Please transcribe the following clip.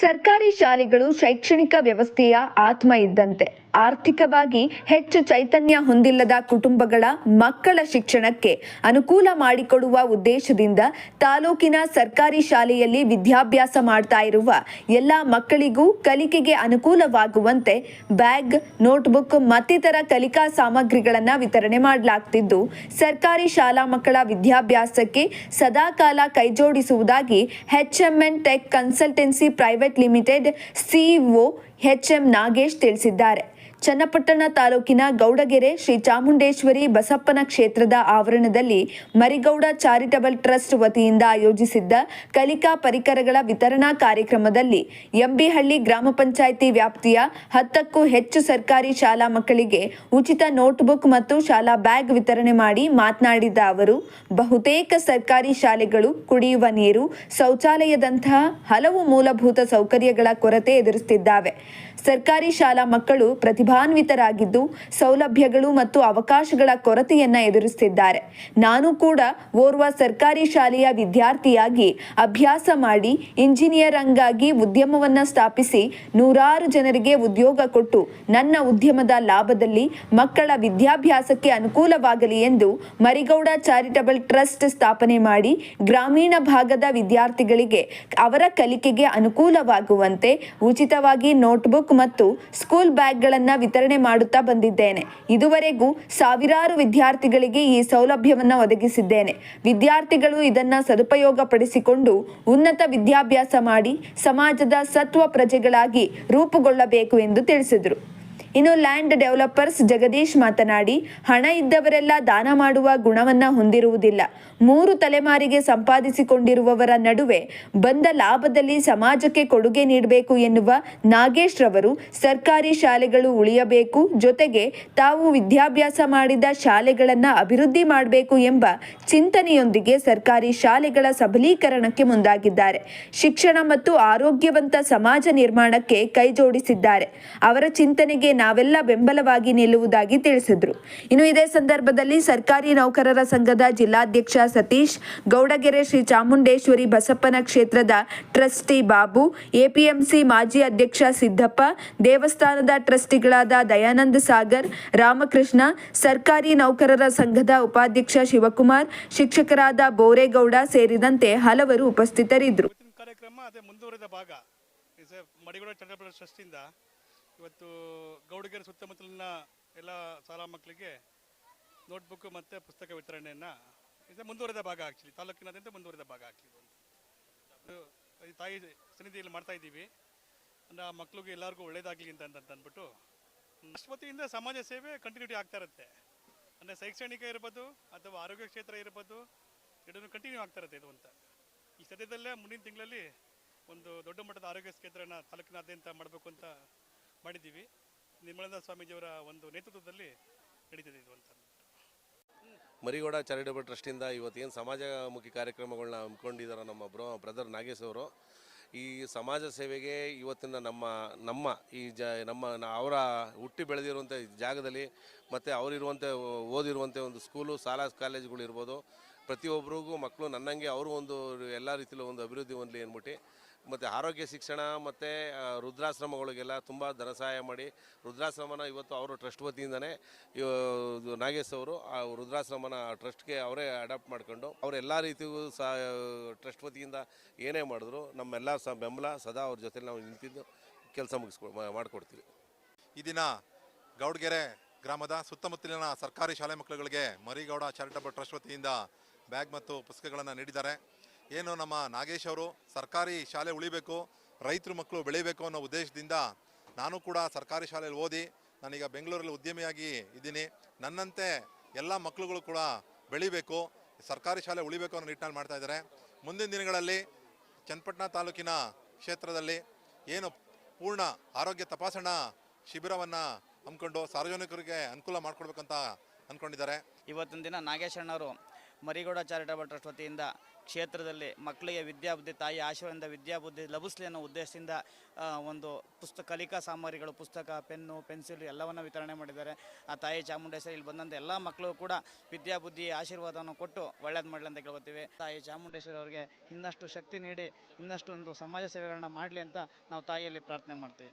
ಸರ್ಕಾರಿ ಶಾಲೆಗಳು ಶೈಕ್ಷಣಿಕ ವ್ಯವಸ್ಥೆಯ ಆತ್ಮ ಇದ್ದಂತೆ. ಆರ್ಥಿಕವಾಗಿ ಹೆಚ್ಚು ಚೈತನ್ಯ ಹೊಂದಿಲ್ಲದ ಕುಟುಂಬಗಳ ಮಕ್ಕಳ ಶಿಕ್ಷಣಕ್ಕೆ ಅನುಕೂಲ ಮಾಡಿಕೊಡುವ ಉದ್ದೇಶದಿಂದ ತಾಲೂಕಿನ ಸರ್ಕಾರಿ ಶಾಲೆಯಲ್ಲಿ ವಿದ್ಯಾಭ್ಯಾಸ ಮಾಡ್ತಾ ಇರುವ ಎಲ್ಲ ಮಕ್ಕಳಿಗೂ ಕಲಿಕೆಗೆ ಅನುಕೂಲವಾಗುವಂತೆ ಬ್ಯಾಗ್, ನೋಟ್ಬುಕ್ ಮತ್ತಿತರ ಕಲಿಕಾ ಸಾಮಗ್ರಿಗಳನ್ನು ವಿತರಣೆ ಮಾಡಲಾಗ್ತಿದ್ದು, ಸರ್ಕಾರಿ ಶಾಲಾ ಮಕ್ಕಳ ವಿದ್ಯಾಭ್ಯಾಸಕ್ಕೆ ಸದಾಕಾಲ ಕೈಜೋಡಿಸುವುದಾಗಿ N tech consultancy private limited CEO M Nagesh ತಿಳಿಸಿದ್ದಾರೆ. ಚನ್ನಪಟ್ಟಣ ತಾಲೂಕಿನ ಗೌಡಗೆರೆ ಶ್ರೀ ಚಾಮುಂಡೇಶ್ವರಿ ಬಸಪ್ಪನ ಕ್ಷೇತ್ರದ ಆವರಣದಲ್ಲಿ ಮರಿಗೌಡ ಚಾರಿಟಬಲ್ ಟ್ರಸ್ಟ್ ವತಿಯಿಂದ ಆಯೋಜಿಸಿದ್ದ ಕಲಿಕಾ ಪರಿಕರಗಳ ವಿತರಣಾ ಕಾರ್ಯಕ್ರಮದಲ್ಲಿ ಎಂಬಿಹಳ್ಳಿ ಗ್ರಾಮ ಪಂಚಾಯಿತಿ ವ್ಯಾಪ್ತಿಯ ಹತ್ತಕ್ಕೂ ಹೆಚ್ಚು ಸರ್ಕಾರಿ ಶಾಲಾ ಮಕ್ಕಳಿಗೆ ಉಚಿತ ನೋಟ್ಬುಕ್ ಮತ್ತು ಶಾಲಾ ಬ್ಯಾಗ್ ವಿತರಣೆ ಮಾಡಿ ಮಾತನಾಡಿದ ಅವರು, ಬಹುತೇಕ ಸರ್ಕಾರಿ ಶಾಲೆಗಳು ಕುಡಿಯುವ ನೀರು, ಶೌಚಾಲಯದಂತಹ ಹಲವು ಮೂಲಭೂತ ಸೌಕರ್ಯಗಳ ಕೊರತೆ ಎದುರಿಸುತ್ತಿದ್ದಾವೆ. ಸರ್ಕಾರಿ ಶಾಲಾ ಮಕ್ಕಳು ಪ್ರತಿಭಾನ್ವಿತರಾಗಿದ್ದು ಸೌಲಭ್ಯಗಳು ಮತ್ತು ಅವಕಾಶಗಳ ಕೊರತೆಯನ್ನ ಎದುರಿಸುತ್ತಿದ್ದಾರೆ ನಾನು ಕೂಡ ಓರ್ವ ಸರ್ಕಾರಿ ಶಾಲೆಯ ವಿದ್ಯಾರ್ಥಿಯಾಗಿ ಅಭ್ಯಾಸ ಮಾಡಿ ಇಂಜಿನಿಯರ್ ಅಂಗಾಗಿ ಉದ್ಯಮವನ್ನ ಸ್ಥಾಪಿಸಿ ನೂರಾರು ಜನರಿಗೆ ಉದ್ಯೋಗ ಕೊಟ್ಟು ನನ್ನ ಉದ್ಯಮದ ಲಾಭದಲ್ಲಿ ಮಕ್ಕಳ ವಿದ್ಯಾಭ್ಯಾಸಕ್ಕೆ ಅನುಕೂಲವಾಗಲಿ ಎಂದು ಮರಿಗೌಡ ಚಾರಿಟಬಲ್ ಟ್ರಸ್ಟ್ ಸ್ಥಾಪನೆ ಮಾಡಿ ಗ್ರಾಮೀಣ ಭಾಗದ ವಿದ್ಯಾರ್ಥಿಗಳಿಗೆ ಅವರ ಕಲಿಕೆಗೆ ಅನುಕೂಲವಾಗುವಂತೆ ಉಚಿತವಾಗಿ ನೋಟ್ಬುಕ್ ಮತ್ತು ಸ್ಕೂಲ್ ಬ್ಯಾಗ್ಗಳನ್ನು ವಿತರಣೆ ಮಾಡುತ್ತಾ ಬಂದಿದ್ದೇನೆ. ಇದುವರೆಗೂ ಸಾವಿರಾರು ವಿದ್ಯಾರ್ಥಿಗಳಿಗೆ ಈ ಸೌಲಭ್ಯವನ್ನು ಒದಗಿಸಿದ್ದೇನೆ. ವಿದ್ಯಾರ್ಥಿಗಳು ಇದನ್ನು ಸದುಪಯೋಗ ಪಡಿಸಿಕೊಂಡು ಉನ್ನತ ವಿದ್ಯಾಭ್ಯಾಸ ಮಾಡಿ ಸಮಾಜದ ಸತ್ವ ಪ್ರಜೆಗಳಾಗಿ ರೂಪುಗೊಳ್ಳಬೇಕು ಎಂದು ತಿಳಿಸಿದರು. ಇನ್ನು ಲ್ಯಾಂಡ್ ಡೆವಲಪರ್ಸ್ ಜಗದೀಶ್ ಮಾತನಾಡಿ, ಹಣ ಇದ್ದವರೆಲ್ಲ ದಾನ ಮಾಡುವ ಗುಣವನ್ನ ಹೊಂದಿರುವುದಿಲ್ಲ. ಮೂರು ತಲೆಮಾರಿಗೆ ಸಂಪಾದಿಸಿಕೊಂಡಿರುವವರ ನಡುವೆ ಬಂದ ಲಾಭದಲ್ಲಿ ಸಮಾಜಕ್ಕೆ ಕೊಡುಗೆ ನೀಡಬೇಕು ಎನ್ನುವ ನಾಗೇಶ್ ರವರು ಸರ್ಕಾರಿ ಶಾಲೆಗಳು ಉಳಿಯಬೇಕು, ಜೊತೆಗೆ ತಾವು ವಿದ್ಯಾಭ್ಯಾಸ ಮಾಡಿದ ಶಾಲೆಗಳನ್ನ ಅಭಿವೃದ್ಧಿ ಮಾಡಬೇಕು ಎಂಬ ಚಿಂತನೆಯೊಂದಿಗೆ ಸರ್ಕಾರಿ ಶಾಲೆಗಳ ಸಬಲೀಕರಣಕ್ಕೆ ಮುಂದಾಗಿದ್ದಾರೆ. ಶಿಕ್ಷಣ ಮತ್ತು ಆರೋಗ್ಯವಂತ ಸಮಾಜ ನಿರ್ಮಾಣಕ್ಕೆ ಕೈಜೋಡಿಸಿದ್ದಾರೆ. ಅವರ ಚಿಂತನೆಗೆ ನಾವೆಲ್ಲ ಬೆಂಬಲವಾಗಿ ನಿಲ್ಲುವುದಾಗಿ ತಿಳಿಸಿದರು. ಇನ್ನು ಇದೇ ಸಂದರ್ಭದಲ್ಲಿ ಸರ್ಕಾರಿ ನೌಕರರ ಸಂಘದ ಜಿಲ್ಲಾಧ್ಯಕ್ಷ ಸತೀಶ್, ಗೌಡಗೆರೆ ಶ್ರೀ ಚಾಮುಂಡೇಶ್ವರಿ ಬಸಪ್ಪನ ಕ್ಷೇತ್ರದ ಟ್ರಸ್ಟಿ ಬಾಬು, ಎಪಿಎಂಸಿ ಮಾಜಿ ಅಧ್ಯಕ್ಷ ಸಿದ್ದಪ್ಪ, ದೇವಸ್ಥಾನದ ಟ್ರಸ್ಟಿಗಳಾದ ದಯಾನಂದ ಸಾಗರ್, ರಾಮಕೃಷ್ಣ, ಸರ್ಕಾರಿ ನೌಕರರ ಸಂಘದ ಉಪಾಧ್ಯಕ್ಷ ಶಿವಕುಮಾರ್, ಶಿಕ್ಷಕರಾದ ಬೋರೇಗೌಡ ಸೇರಿದಂತೆ ಹಲವರು ಉಪಸ್ಥಿತರಿದ್ದರು. ಕಾರ್ಯಕ್ರಮ ಅದೇ ಭಾಗ. ಮಡಿಗೌಡ ಟ್ರಸ್ಟಿಂದ ಇವತ್ತು ಗೌಡಗೆರೆ ಸುತ್ತಮುತ್ತಲಿನ ಎಲ್ಲ ಶಾಲಾ ಮಕ್ಕಳಿಗೆ ನೋಟ್ಬುಕ್ ಮತ್ತು ಪುಸ್ತಕ ವಿತರಣೆಯನ್ನು ಇದು ಮುಂದುವರೆದ ಭಾಗ ಆಕ್ಚುಲಿ ತಾಲೂಕಿನಾದ್ಯಂತ ಮುಂದುವರೆದ ಭಾಗ ಆ್ಯಕ್ಚುಲಿ ತಾಯಿ ಸನ್ನಿಧಿಯಲ್ಲಿ ಮಾಡ್ತಾ ಇದ್ದೀವಿ. ಅಂದರೆ ಆ ಮಕ್ಳಿಗೆ ಎಲ್ಲರಿಗೂ ಒಳ್ಳೇದಾಗಲಿ ಅಂತ ಅಂತ ಅಂದ್ಬಿಟ್ಟು ಅಶ್ವತಿಯಿಂದ ಸಮಾಜ ಸೇವೆ ಕಂಟಿನ್ಯೂಟಿ ಆಗ್ತಾ ಇರುತ್ತೆ. ಅಂದರೆ ಶೈಕ್ಷಣಿಕ ಇರ್ಬೋದು ಅಥವಾ ಆರೋಗ್ಯ ಕ್ಷೇತ್ರ ಇರ್ಬೋದು ಎರಡೂ ಕಂಟಿನ್ಯೂ ಆಗ್ತಾ ಇರುತ್ತೆ ಇದು ಅಂತ. ಈ ಸದ್ಯದಲ್ಲೇ ಮುಂದಿನ ತಿಂಗಳಲ್ಲಿ ಒಂದು ದೊಡ್ಡ ಮಟ್ಟದ ಆರೋಗ್ಯ ಕ್ಷೇತ್ರನ ತಾಲೂಕಿನಾದ್ಯಂತ ಮಾಡಬೇಕು ಅಂತ ಮಾಡಿದ್ದೀವಿ. ನಿರ್ಮಲಾನಂದ ಸ್ವಾಮೀಜಿಯವರ ಒಂದು ನೇತೃತ್ವದಲ್ಲಿ ನಡೀತಿದೆ ಇದು ಅಂತ. ಮರಿಗೌಡ ಚಾರಿಟೇಬಲ್ ಟ್ರಸ್ಟಿಂದ ಇವತ್ತೇನು ಸಮಾಜಮುಖಿ ಕಾರ್ಯಕ್ರಮಗಳನ್ನ ಹಮ್ಮಿಕೊಂಡಿದ್ದಾರೆ ನಮ್ಮ ಬ್ರೋ, ಬ್ರದರ್ ನಾಗೇಶ್ ಅವರು, ಈ ಸಮಾಜ ಸೇವೆಗೆ ಇವತ್ತಿನ ನಮ್ಮ ನಮ್ಮ ಈ ಜ, ನಮ್ಮ, ಅವರ ಹುಟ್ಟಿ ಬೆಳೆದಿರುವಂಥ ಜಾಗದಲ್ಲಿ ಮತ್ತು ಅವರಿರುವಂಥ ಓದಿರುವಂಥ ಒಂದು ಸ್ಕೂಲು, ಶಾಲಾ ಕಾಲೇಜುಗಳು ಇರ್ಬೋದು ಪ್ರತಿಯೊಬ್ಬರಿಗೂ ಮಕ್ಕಳು ನನ್ನಂಗೆ ಅವರು ಒಂದು ಎಲ್ಲ ರೀತಿಯಲ್ಲೂ ಒಂದು ಅಭಿವೃದ್ಧಿ ಹೊಂದಲಿ ಅಂದ್ಬಿಟ್ಟು ಮತ್ತು ಆರೋಗ್ಯ ಶಿಕ್ಷಣ ಮತ್ತು ರುದ್ರಾಶ್ರಮಗಳಿಗೆಲ್ಲ ತುಂಬ ಧನ ಸಹಾಯ ಮಾಡಿ. ರುದ್ರಾಶ್ರಮನ ಇವತ್ತು ಅವರು ಟ್ರಸ್ಟ್ ವತಿಯಿಂದನೇ ನಾಗೇಶ್ ಅವರು ಆ ರುದ್ರಾಶ್ರಮನ ಟ್ರಸ್ಟ್ಗೆ ಅವರೇ ಅಡಾಪ್ಟ್ ಮಾಡ್ಕೊಂಡು, ಅವ್ರು ಎಲ್ಲ ರೀತಿಯೂ ಸಹ ಟ್ರಸ್ಟ್ ವತಿಯಿಂದ ಏನೇ ಮಾಡಿದ್ರು ನಮ್ಮೆಲ್ಲ ಸಹ ಬೆಂಬಲ ಸದಾ ಅವ್ರ ಜೊತೆ ನಾವು ನಿಂತಿದ್ದು ಕೆಲಸ ಮುಗಿಸ್ಕೊ ಮಾಡಿಕೊಡ್ತೀವಿ. ಈ ದಿನ ಗೌಡ್ಗೆರೆ ಗ್ರಾಮದ ಸುತ್ತಮುತ್ತಲಿನ ಸರ್ಕಾರಿ ಶಾಲೆ ಮಕ್ಕಳುಗಳಿಗೆ ಮರಿಗೌಡ ಚಾರಿಟಬಲ್ ಟ್ರಸ್ಟ್ ವತಿಯಿಂದ ಬ್ಯಾಗ್ ಮತ್ತು ಪುಸ್ತಕಗಳನ್ನು ನೀಡಿದ್ದಾರೆ. ಏನು ನಮ್ಮ ನಾಗೇಶ್ ಅವರು ಸರ್ಕಾರಿ ಶಾಲೆ ಉಳಿಬೇಕು, ರೈತರು ಮಕ್ಕಳು ಬೆಳೀಬೇಕು ಅನ್ನೋ ಉದ್ದೇಶದಿಂದ ನಾನು ಕೂಡ ಸರ್ಕಾರಿ ಶಾಲೆಯಲ್ಲಿ ಓದಿ, ನಾನೀಗ ಬೆಂಗಳೂರಲ್ಲಿ ಉದ್ಯಮಿಯಾಗಿ ಇದ್ದೀನಿ. ನನ್ನಂತೆ ಎಲ್ಲ ಮಕ್ಕಳುಗಳು ಕೂಡ ಬೆಳಿಬೇಕು, ಸರ್ಕಾರಿ ಶಾಲೆ ಉಳಿಬೇಕು ಅನ್ನೋ ನಿಟ್ಟಿನಲ್ಲಿ ಮಾಡ್ತಾ ಇದ್ದಾರೆ. ಮುಂದಿನ ದಿನಗಳಲ್ಲಿ ಚನ್ನಪಟ್ಟಣ ತಾಲೂಕಿನ ಕ್ಷೇತ್ರದಲ್ಲಿ ಏನು ಪೂರ್ಣ ಆರೋಗ್ಯ ತಪಾಸಣಾ ಶಿಬಿರವನ್ನು ಹಮ್ಮಿಕೊಂಡು ಸಾರ್ವಜನಿಕರಿಗೆ ಅನುಕೂಲ ಮಾಡಿಕೊಡ್ಬೇಕಂತ ಅಂದ್ಕೊಂಡಿದ್ದಾರೆ ಇವತ್ತಿನ ದಿನ ನಾಗೇಶ್ ಅಣ್ಣವರು ಮರಿಗೌಡ ಚಾರಿಟಬಲ್ ಟ್ರಸ್ಟ್ ವತಿಯಿಂದ ಕ್ಷೇತ್ರದಲ್ಲಿ ಮಕ್ಕಳಿಗೆ ವಿದ್ಯಾಬುದ್ಧಿ, ತಾಯಿ ಆಶೀರ್ವಾದದಿಂದ ವಿದ್ಯಾಬುದ್ಧಿ ಲಭಿಸಲಿ ಅನ್ನೋ ಉದ್ದೇಶದಿಂದ ಒಂದು ಪುಸ್ತಕ ಕಲಿಕಾ ಸಾಮಗ್ರಿಗಳು ಪುಸ್ತಕ, ಪೆನ್ನು, ಪೆನ್ಸಿಲ್ ಎಲ್ಲವನ್ನು ವಿತರಣೆ ಮಾಡಿದ್ದಾರೆ. ಆ ತಾಯಿ ಚಾಮುಂಡೇಶ್ವರಿ ಇಲ್ಲಿ ಬಂದಂಥ ಎಲ್ಲ ಮಕ್ಕಳು ಕೂಡ ವಿದ್ಯಾಬುದ್ಧಿ ಆಶೀರ್ವಾದವನ್ನು ಕೊಟ್ಟು ಒಳ್ಳೇದು ಮಾಡಲಿ ಅಂತ ಕೇಳ್ಕೊತೀವಿ. ತಾಯಿ ಚಾಮುಂಡೇಶ್ವರಿ ಅವರಿಗೆ ಇನ್ನಷ್ಟು ಶಕ್ತಿ ನೀಡಿ, ಇನ್ನಷ್ಟು ಒಂದು ಸಮಾಜ ಸೇವೆಗಳನ್ನ ಮಾಡಲಿ ಅಂತ ನಾವು ತಾಯಿಯಲ್ಲಿ ಪ್ರಾರ್ಥನೆ ಮಾಡ್ತೀವಿ.